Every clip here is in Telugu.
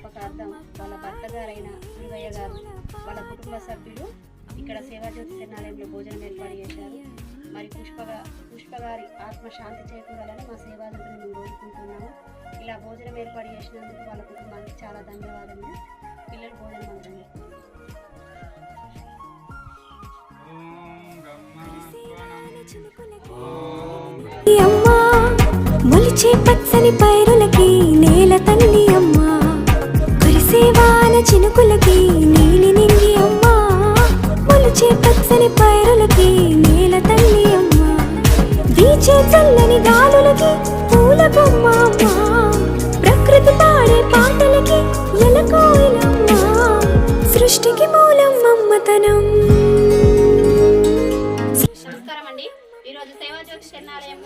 జ్ఞాపకార్థం వాళ్ళ భర్త గారైన మురుగయ్య గారు వాళ్ళ కుటుంబ సభ్యులు ఇక్కడ సేవాజ్యోతి శరణాలయంలో భోజనం ఏర్పాటు చేశారు. మరి పుష్ప గా- పుష్ప గారి ఆత్మ శాంతి చేకూరాలని మా సేవాజ్యోతిని మేము కోరుకుంటున్నాము. ఇలా భోజనం ఏర్పాటు చేసినందుకు వాళ్ళ కుటుంబానికి చాలా ధన్యవాదాలు పిల్లలు భోజనం అమ్మా మొలిచే పచ్చని పైరులకి నేల తల్లి అమ్మా. చినుకులకి నీలి నింగి అమ్మా. మొలిచే పచ్చని పైరులకి నేల తల్లి అమ్మా. వీచే చల్లని గాలులకి పూల బొమ్మ ప్రకృతి పాడే పాటలకి ఎలకోయిలమ్మా సృష్టికి మూలం మమ్మతనం నమస్కారం అండి. ఈరోజు సేవాజ్యోతి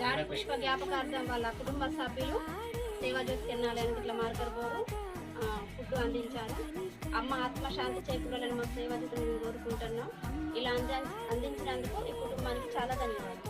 గాడి పుష్ప జ్ఞాపకార్థం వాళ్ళ కుటుంబ సభ్యులు సేవాజ్యోతి శరణాలయానికి ఇట్లా మార్కర్ బోరు గిఫ్ట్ అందించారు. అమ్మ ఆత్మశాంతి చేకూరాలని మా స్నేహితులు కోరుకుంటున్నాం. ఇలా అందించినందుకు ఈ కుటుంబానికి చాలా ధన్యవాదాలు.